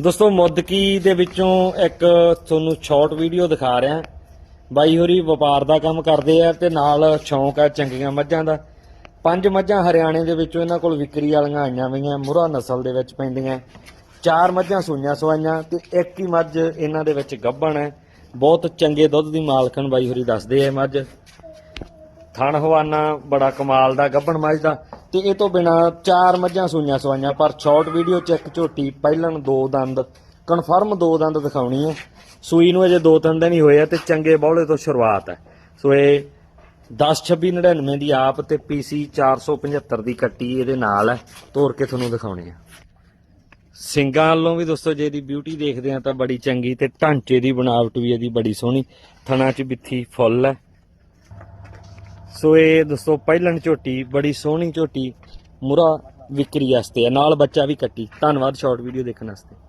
ਦੋਸਤੋ, ਮੁੱਦਕੀ ਦੇ ਵਿੱਚੋਂ ਇੱਕ ਤੁਹਾਨੂੰ ਸ਼ਾਰਟ ਵੀਡੀਓ ਦਿਖਾ ਰਿਹਾ। ਬਾਈ ਹੋਰੀ ਵਪਾਰ ਦਾ ਕੰਮ ਕਰਦੇ ਆ ਤੇ ਨਾਲ ਸ਼ੌਂਕ ਆ ਚੰਗੀਆਂ ਮੱਝਾਂ ਦਾ। ਪੰਜ ਮੱਝਾਂ ਹਰਿਆਣੇ ਦੇ ਵਿੱਚੋਂ ਇਹਨਾਂ ਕੋਲ ਵਿਕਰੀ ਵਾਲੀਆਂ ਆਈਆਂ ਵਈਆਂ ਮੁਰਾ ਨਸਲ ਦੇ ਵਿੱਚ ਪੈਂਦੀਆਂ। ਚਾਰ ਮੱਝਾਂ ਸੂਈਆਂ ਸਵਾਈਆਂ ਤੇ ਇੱਕ ਹੀ ਮੱਝ ਇਹਨਾਂ ਦੇ ਵਿੱਚ ਗੱਭਣ ਹੈ। ਬਹੁਤ ਚੰਗੇ ਦੁੱਧ ਦੀ ਮਾਲਕਣ ਬਾਈ ਹੋਰੀ ਦੱਸਦੇ ਆ ਮੱਝ। ਥਣ ਹਵਾਨਾ ਬੜਾ ਕਮਾਲ ਦਾ ਗੱਭਣ ਮੱਝ ਦਾ। ਤੇ ਇਹ ਤੋਂ ਬਿਨਾ ਚਾਰ ਮੱਝਾਂ ਸੂਈਆਂ ਸਵਾਈਆਂ, ਪਰ ਸ਼ਾਰਟ ਵੀਡੀਓ ਚ ਇੱਕ ਝੋਟੀ ਪਹਿਲਣ ਦੋ ਦੰਦ ਕਨਫਰਮ ਦੋ ਦੰਦ ਦਿਖਾਉਣੀ ਹੈ। ਸੂਈ ਨੂੰ ਅਜੇ ਦੋ ਤਿੰਨ ਦਿਨ ਹੀ ਹੋਏ ਆ ਤੇ ਚੰਗੇ ਬੌਲੇ ਤੋਂ ਸ਼ੁਰੂਆਤ ਹੈ। ਸੋ ਇਹ 102699 ਦੀ ਆਪ ਤੇ PC 475 ਦੀ ਕੱਟੀ ਇਹਦੇ ਨਾਲ ਹੈ। ਤੋਰ ਕੇ ਤੁਹਾਨੂੰ ਦਿਖਾਉਣੀ ਹੈ ਸਿੰਗਾਂ ਵੱਲੋਂ ਵੀ ਦੋਸਤੋ, ਜੇ ਇਹਦੀ ਬਿਊਟੀ ਦੇਖਦੇ ਆ ਤਾਂ ਬੜੀ ਚੰਗੀ ਤੇ ਢਾਂਚੇ ਦੀ ਬਣਾਵਟ ਵੀ ਇਹਦੀ ਬੜੀ ਸੋਹਣੀ। ਥਣਾ 'ਚ ਬਿੱਥੀ ਫੁੱਲ ਹੈ। ਸੋ ਇਹ ਦੋਸਤੋ ਪਹਿਲਣ ਝੋਟੀ, ਬੜੀ ਸੋਹਣੀ ਝੋਟੀ, ਮੁਰਾ ਵਿਕਰੀ ਵਾਸਤੇ ਆ, ਨਾਲ ਬੱਚਾ ਵੀ ਕੱਟੀ। ਧੰਨਵਾਦ ਸ਼ਾਰਟ ਵੀਡੀਓ ਦੇਖਣ ਵਾਸਤੇ।